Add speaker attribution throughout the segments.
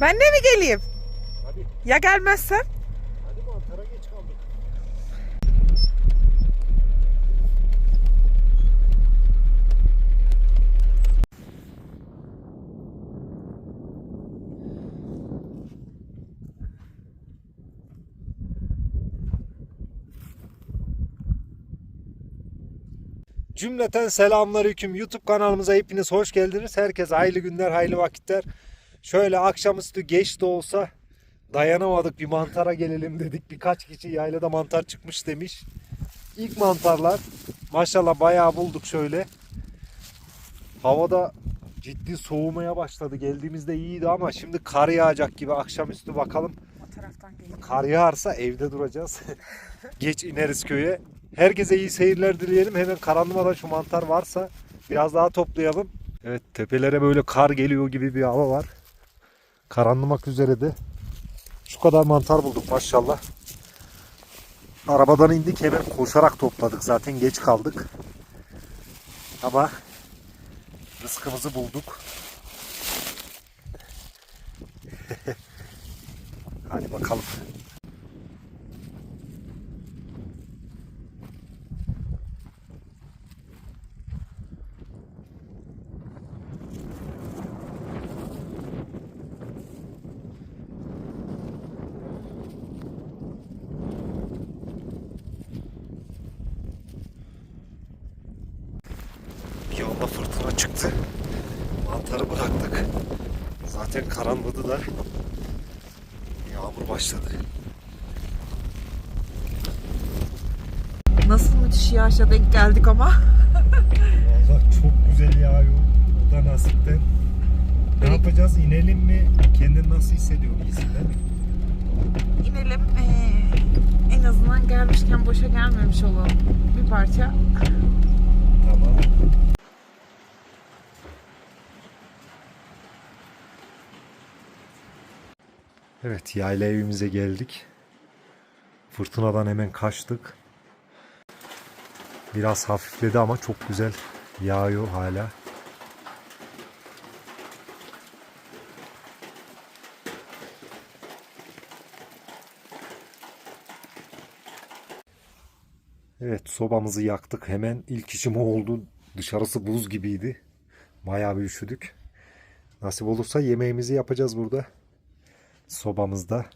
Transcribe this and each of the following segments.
Speaker 1: Ben de mi geleyim?
Speaker 2: Hadi.
Speaker 1: Ya gelmezsem?
Speaker 2: Hadi mantara geç kaldık. Cümleten selamünaleyküm. YouTube kanalımıza hepiniz hoş geldiniz. Herkese hayırlı günler, hayırlı vakitler. Şöyle akşamüstü geç de olsa dayanamadık bir mantara gelelim dedik. Birkaç kişi yaylada mantar çıkmış demiş. İlk mantarlar maşallah bayağı bulduk şöyle. Havada ciddi soğumaya başladı. Geldiğimizde iyiydi ama şimdi kar yağacak gibi akşamüstü bakalım.
Speaker 1: O taraftan geleyim.
Speaker 2: Kar yağarsa evde duracağız. Geç ineriz köye. Herkese iyi seyirler dileyelim. Hemen karanlımadan şu mantar varsa biraz daha toplayalım. Evet tepelere böyle kar geliyor gibi bir hava var. Karanlımak üzere de. Şu kadar mantar bulduk maşallah. Arabadan indik hemen koşarak topladık. Zaten geç kaldık. Ama rızkımızı bulduk. Hadi bakalım. Anda fırtına çıktı. Mantarı bıraktık. Zaten karanladı da. Yağmur başladı.
Speaker 1: Nasıl müthiş yağışa denk geldik ama.
Speaker 2: Valla çok güzel yağıyor. O da nasipten. Ne yapacağız? İnelim mi? Kendini nasıl hissediyorsun? İyisin mi?
Speaker 1: İnelim. Ee, en azından gelmişken boşa gelmemiş olalım. Bir parça.
Speaker 2: Tamam. Evet, yayla evimize geldik. Fırtınadan hemen kaçtık. Biraz hafifledi ama çok güzel yağıyor hala. Evet sobamızı yaktık hemen ilk işim oldu. Dışarısı buz gibiydi. Bayağı bir üşüdük. Nasip olursa yemeğimizi yapacağız burada. Sobamızda.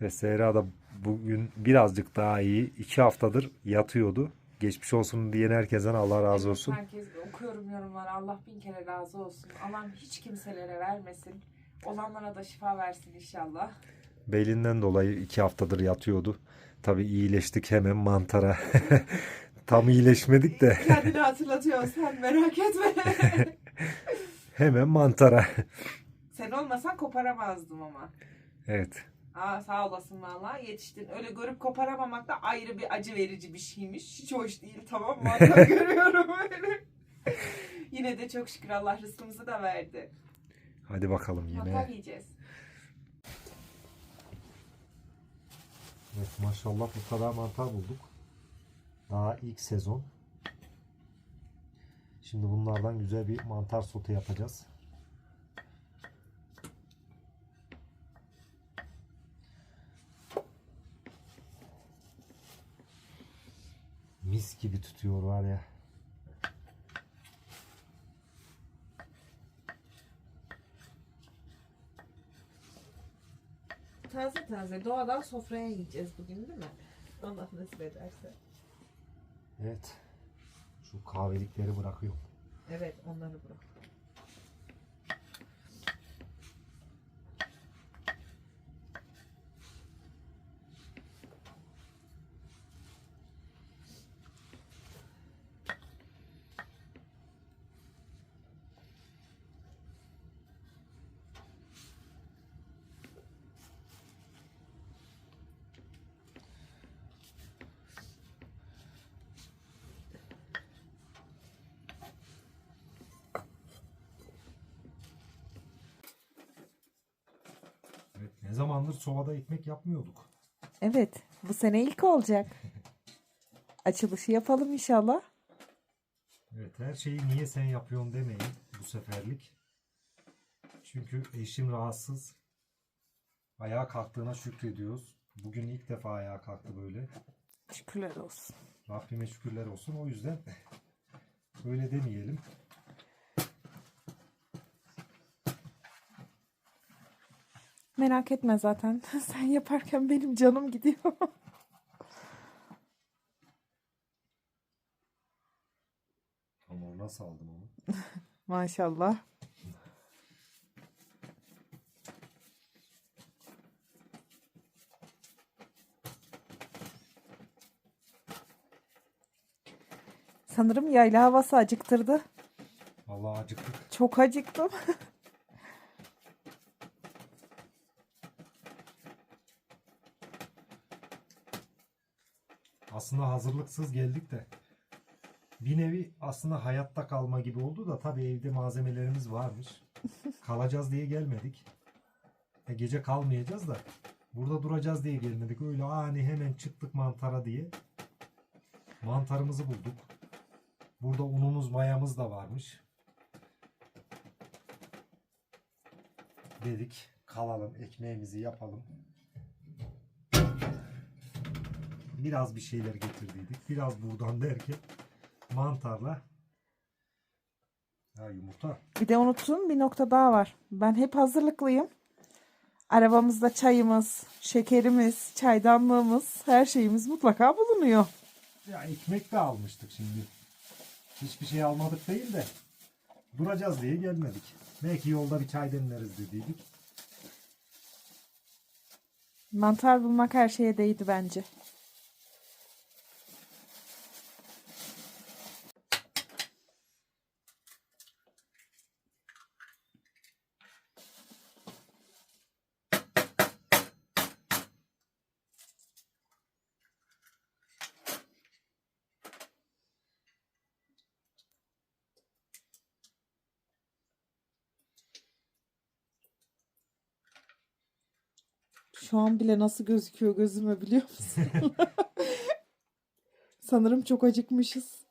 Speaker 2: Ve Sehra da bugün birazcık daha iyi. iki haftadır yatıyordu. Geçmiş olsun diyen herkesten Allah razı olsun.
Speaker 1: Herkes okuyorum yorumları. Allah bin kere razı olsun. Allah'ım hiç kimselere vermesin. Olanlara da şifa versin inşallah.
Speaker 2: Belinden dolayı iki haftadır yatıyordu. Tabii iyileştik hemen mantara. Tam iyileşmedik de
Speaker 1: Kendini hatırlatıyor sen merak etme.
Speaker 2: hemen mantara.
Speaker 1: Sen olmasan koparamazdım ama.
Speaker 2: Evet.
Speaker 1: Aa, sağ olasın valla yetiştin. Öyle görüp koparamamak da ayrı bir acı verici bir şeymiş. Hiç hoş değil tamam mı? Görüyorum öyle. Yine de çok şükür Allah rızkımızı da verdi.
Speaker 2: Hadi bakalım
Speaker 1: Mantar
Speaker 2: yemeğe.
Speaker 1: yiyeceğiz.
Speaker 2: Evet maşallah bu kadar mantar bulduk. Daha ilk sezon. Şimdi bunlardan güzel bir mantar sote yapacağız. Mis gibi tutuyor var ya.
Speaker 1: Taze taze doğadan sofraya yiyeceğiz bugün değil mi? Allah nasip ederse.
Speaker 2: Evet. Şu kahvelikleri bırakıyorum.
Speaker 1: Evet onları bırak.
Speaker 2: Evet, ne zamandır sovada ekmek yapmıyorduk.
Speaker 1: Evet bu sene ilk olacak. Açılışı yapalım inşallah.
Speaker 2: Evet her şeyi niye sen yapıyorsun demeyin bu seferlik. Çünkü eşim rahatsız. Ayağa kalktığına şükrediyoruz. Bugün ilk defa ayağa kalktı böyle.
Speaker 1: Şükürler olsun.
Speaker 2: Rabbime şükürler olsun. O yüzden öyle demeyelim.
Speaker 1: Merak etme zaten. Sen yaparken benim canım gidiyor.
Speaker 2: Ama nasıl aldım onu?
Speaker 1: Maşallah. Sanırım yayla havası acıktırdı.
Speaker 2: Vallahi acıktık.
Speaker 1: Çok acıktım.
Speaker 2: Aslında hazırlıksız geldik de bir nevi aslında hayatta kalma gibi oldu da tabii evde malzemelerimiz varmış. Kalacağız diye gelmedik. E, gece kalmayacağız da burada duracağız diye gelmedik. Öyle ani hemen çıktık mantara diye. Mantarımızı bulduk. Burada unumuz mayamız da varmış. Dedik kalalım ekmeğimizi yapalım. Biraz bir şeyler getirdiydik. Biraz buradan derken mantarla ha, yumurta.
Speaker 1: Bir de unuttuğum bir nokta daha var. Ben hep hazırlıklıyım. Arabamızda çayımız, şekerimiz, çaydanlığımız, her şeyimiz mutlaka bulunuyor.
Speaker 2: Ya ekmek de almıştık şimdi. Hiçbir şey almadık değil de duracağız diye gelmedik. Belki yolda bir çay demleriz dediydik.
Speaker 1: Mantar bulmak her şeye değdi bence. Şu an bile nasıl gözüküyor gözüme biliyor musun? Sanırım çok acıkmışız.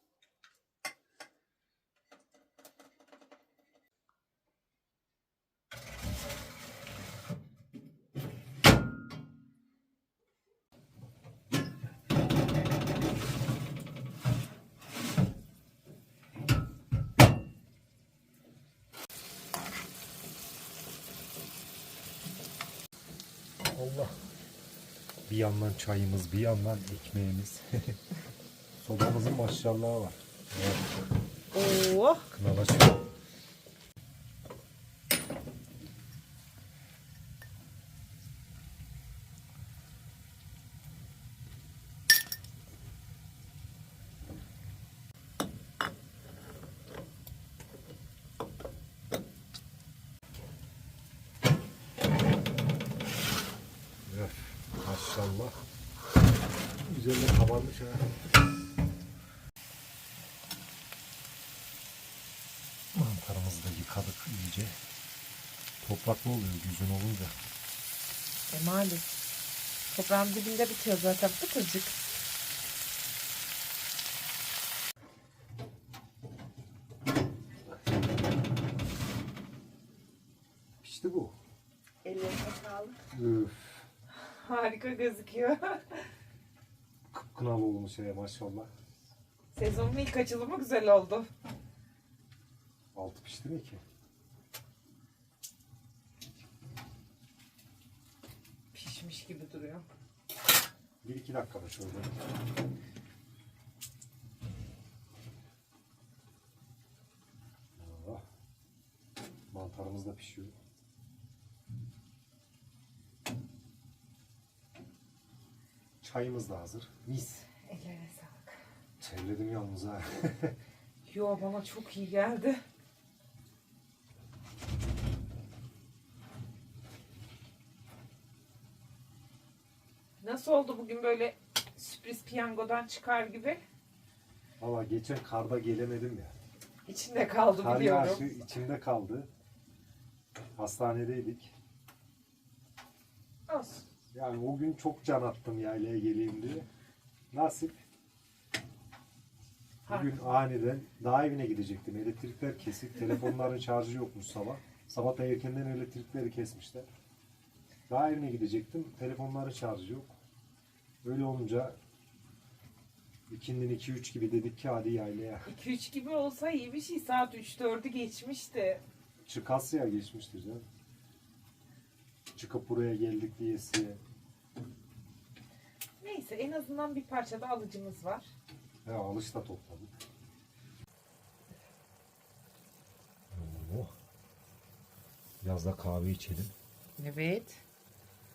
Speaker 2: Allah. Bir yandan çayımız, bir yandan ekmeğimiz. Sobamızın maşallahı var. Evet,
Speaker 1: Oo,
Speaker 2: kınalaşıyor. Öf, maşallah. Güzel de kabarmış ha. Mantarımızı da yıkadık iyice. Topraklı oluyor güzün olunca.
Speaker 1: e malum. Toprağın dibinde bitiyor zaten pıtırcık.
Speaker 2: İşte bu.
Speaker 1: Ellerine sağlık.
Speaker 2: Öf.
Speaker 1: Harika gözüküyor.
Speaker 2: Kıpkınalı olmuş ya maşallah.
Speaker 1: Sezonun ilk açılımı güzel oldu.
Speaker 2: Altı pişti mi ki?
Speaker 1: Pişmiş gibi duruyor.
Speaker 2: Bir iki dakikada şöyle. Oh. Mantarımız da pişiyor. Çayımız da hazır. Mis.
Speaker 1: Ellerine sağlık.
Speaker 2: Çevredim yalnız ha.
Speaker 1: Yo bana çok iyi geldi. Nasıl oldu bugün böyle sürpriz piyangodan çıkar gibi?
Speaker 2: Valla geçen karda gelemedim ya.
Speaker 1: İçinde kaldı
Speaker 2: Kar
Speaker 1: biliyorum.
Speaker 2: yağışı içimde kaldı. Hastanedeydik.
Speaker 1: Olsun.
Speaker 2: Yani o gün çok can attım yaylaya geleyim diye. Nasip. Bugün aniden daha evine gidecektim. Elektrikler kesik. Telefonların şarjı yokmuş sabah. Sabah da erkenden elektrikleri kesmişler. Daha evine gidecektim. Telefonları şarjı yok. Öyle olunca ikindin 2-3 gibi dedik ki hadi yaylaya.
Speaker 1: 2-3 gibi olsa iyi bir şey. Saat 3-4'ü geçmişti.
Speaker 2: Çıkasya geçmiştir canım. Çıkıp buraya geldik diyesi.
Speaker 1: Neyse en azından bir parça da alıcımız var.
Speaker 2: Ya alış da topladık. Oh. Biraz da kahve içelim.
Speaker 1: Evet.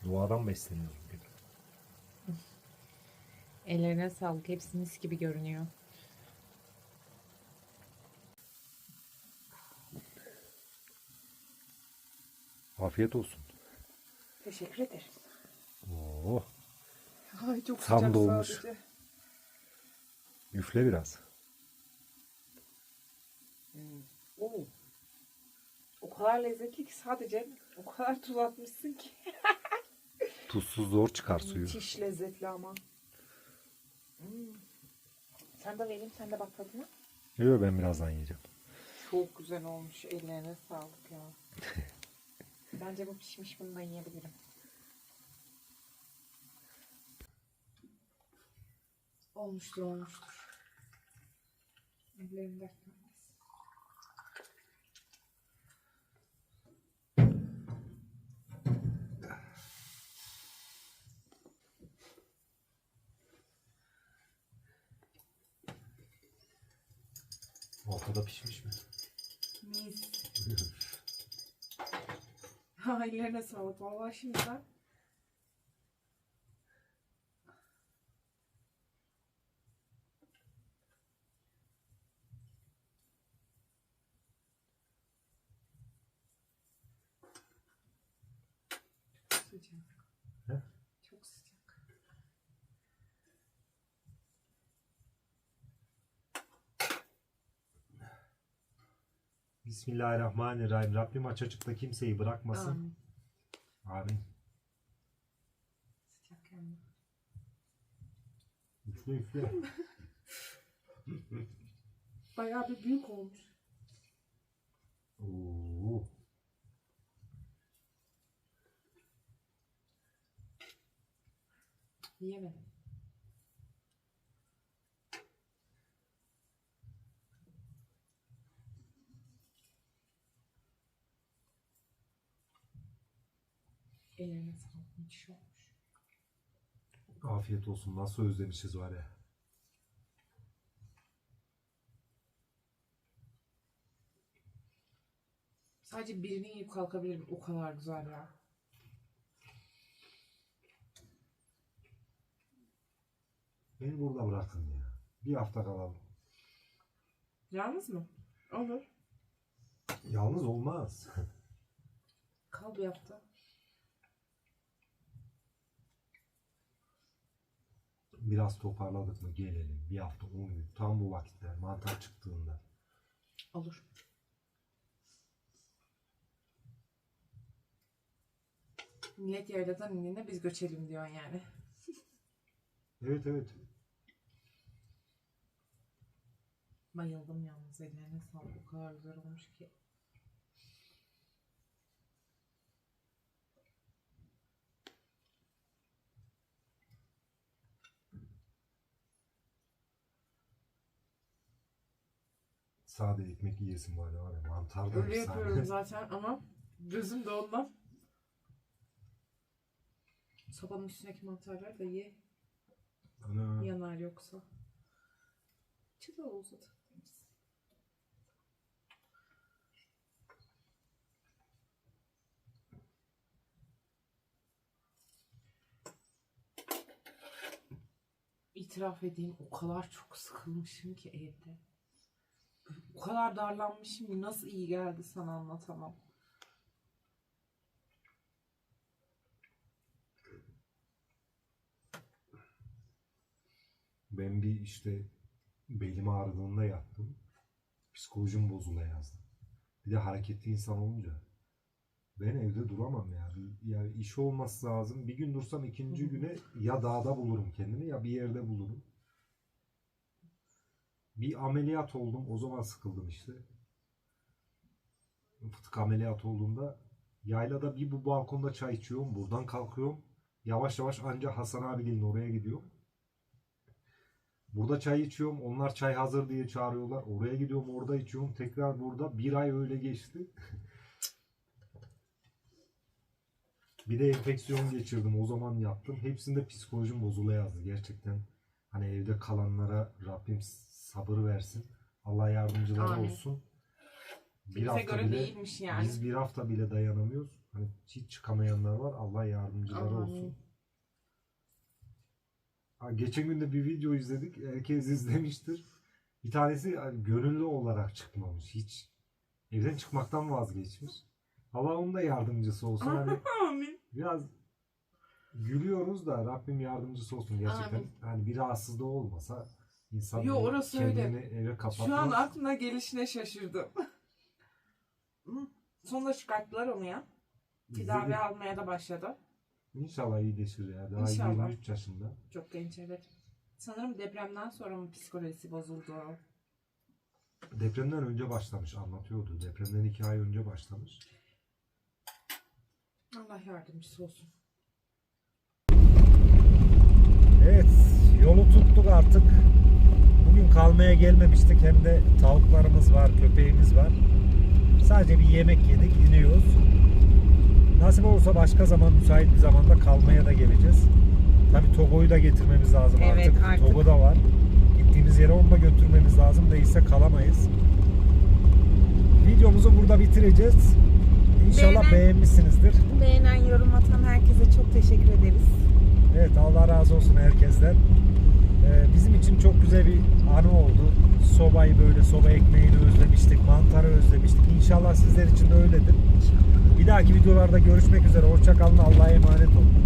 Speaker 2: Duadan besleniyoruz bugün.
Speaker 1: Ellerine sağlık. Hepsi mis gibi görünüyor.
Speaker 2: Afiyet olsun.
Speaker 1: Teşekkür ederim.
Speaker 2: Oo.
Speaker 1: Ay çok
Speaker 2: Tam
Speaker 1: sıcak
Speaker 2: dolmuş.
Speaker 1: sadece.
Speaker 2: Üfle biraz.
Speaker 1: Oo. O kadar lezzetli ki sadece o kadar tuz atmışsın ki.
Speaker 2: Tuzsuz zor çıkar suyu.
Speaker 1: Müthiş lezzetli ama. Hmm. Sen de vereyim sen de bak tadına.
Speaker 2: Yok ben birazdan yiyeceğim.
Speaker 1: Çok güzel olmuş. Ellerine sağlık ya. Bence bu pişmiş bunu da yiyebilirim. Olmuştur olmuştur. Ellerim dert.
Speaker 2: Ortada pişmiş mi?
Speaker 1: Ha, ellerine sağlık. Vallahi şimdiden. Çok sıcak.
Speaker 2: He?
Speaker 1: Çok sıcak.
Speaker 2: Bismillahirrahmanirrahim. Rabbim aç açıkta kimseyi bırakmasın.
Speaker 1: Amin.
Speaker 2: Amin.
Speaker 1: Sıcak yani.
Speaker 2: Üfle üfle.
Speaker 1: Bayağı bir büyük olmuş.
Speaker 2: Oo.
Speaker 1: Yiyemedim. Ellerine sağlık. Müthiş olmuş.
Speaker 2: Afiyet olsun. Nasıl özlemişiz var ya.
Speaker 1: Sadece birini yiyip kalkabilirim. O kadar güzel ya.
Speaker 2: Beni burada bırakın ya. Bir hafta kalalım.
Speaker 1: Yalnız mı? Olur.
Speaker 2: Yalnız olmaz.
Speaker 1: Kal bir hafta.
Speaker 2: Biraz toparladık mı gelelim. Bir hafta 10 gün. Tam bu vakitler. Mantar çıktığında.
Speaker 1: Olur. Millet yayladan indiğinde biz göçelim diyor yani.
Speaker 2: Evet evet.
Speaker 1: Bayıldım yalnız ellerine sağlık. O kadar güzel olmuş ki.
Speaker 2: Sade ekmek yiyesin ya. var ya. Mantar da
Speaker 1: Öyle
Speaker 2: efsane.
Speaker 1: yapıyorum zaten ama gözüm de ondan. Sobanın üstündeki mantarlar da ye.
Speaker 2: Ana.
Speaker 1: Yanar yoksa. Olsa takılırız. İtiraf edeyim o kadar çok sıkılmışım ki evde. O kadar darlanmışım ki nasıl iyi geldi sana anlatamam.
Speaker 2: Ben bir işte belim ağrıdığında yattım. Psikolojim bozula yazdı. Bir de hareketli insan olunca. Ben evde duramam ya. Bir, ya iş olması lazım. Bir gün dursam ikinci güne ya dağda bulurum kendimi ya bir yerde bulurum. Bir ameliyat oldum. O zaman sıkıldım işte. fıtık ameliyatı olduğunda yaylada bir bu balkonda çay içiyorum. Buradan kalkıyorum. Yavaş yavaş anca Hasan abinin oraya gidiyorum. Burada çay içiyorum. Onlar çay hazır diye çağırıyorlar. Oraya gidiyorum orada içiyorum. Tekrar burada. Bir ay öyle geçti. bir de enfeksiyon geçirdim. O zaman yaptım. Hepsinde psikolojim bozula yazdı. Gerçekten hani evde kalanlara Rabbim sabır versin. Allah yardımcıları
Speaker 1: Amin.
Speaker 2: olsun. Bir
Speaker 1: Bize
Speaker 2: hafta
Speaker 1: göre
Speaker 2: bile
Speaker 1: değilmiş yani.
Speaker 2: biz bir hafta bile dayanamıyoruz. Hani hiç çıkamayanlar var. Allah yardımcıları
Speaker 1: Amin.
Speaker 2: olsun. Ha, geçen gün de bir video izledik. Herkes izlemiştir. Bir tanesi hani gönüllü olarak çıkmamış. Hiç evden çıkmaktan vazgeçmiş. Allah onun da yardımcısı olsun. Hani
Speaker 1: Amin.
Speaker 2: biraz gülüyoruz da Rabbim yardımcısı olsun gerçekten.
Speaker 1: Amin.
Speaker 2: Hani bir rahatsızlığı olmasa insan
Speaker 1: Yo, orası öyle.
Speaker 2: kendini eve kapatmaz.
Speaker 1: Şu an aklına gelişine şaşırdım. Sonunda çıkarttılar onu ya. Tedavi almaya da başladı.
Speaker 2: İnşallah iyileşir ya. Daha
Speaker 1: İnşallah.
Speaker 2: 23 yaşında.
Speaker 1: Çok genç evet. Sanırım depremden sonra mı psikolojisi bozuldu?
Speaker 2: Depremden önce başlamış anlatıyordu. Depremden iki ay önce başlamış.
Speaker 1: Allah yardımcısı olsun.
Speaker 2: Evet yolu tuttuk artık. Bugün kalmaya gelmemiştik hem de tavuklarımız var, köpeğimiz var. Sadece bir yemek yedik, iniyoruz. Nasip olursa başka zaman müsait bir zamanda kalmaya da geleceğiz. Tabii Togo'yu da getirmemiz lazım
Speaker 1: Evet,
Speaker 2: artık.
Speaker 1: artık.
Speaker 2: Togo da var. Gittiğimiz yere onu da götürmemiz lazım. Değilse kalamayız. Videomuzu burada bitireceğiz. İnşallah
Speaker 3: Beğenen-
Speaker 2: beğenmişsinizdir.
Speaker 3: Beğenen, yorum atan herkese çok teşekkür ederiz.
Speaker 2: Evet Allah razı olsun herkesten. Ee, bizim için çok güzel bir anı oldu. Sobayı böyle soba ekmeğini özlemiştik, mantarı özlemiştik. İnşallah sizler için de öyledir. Bir dahaki videolarda görüşmek üzere. Hoşçakalın. Allah'a emanet olun.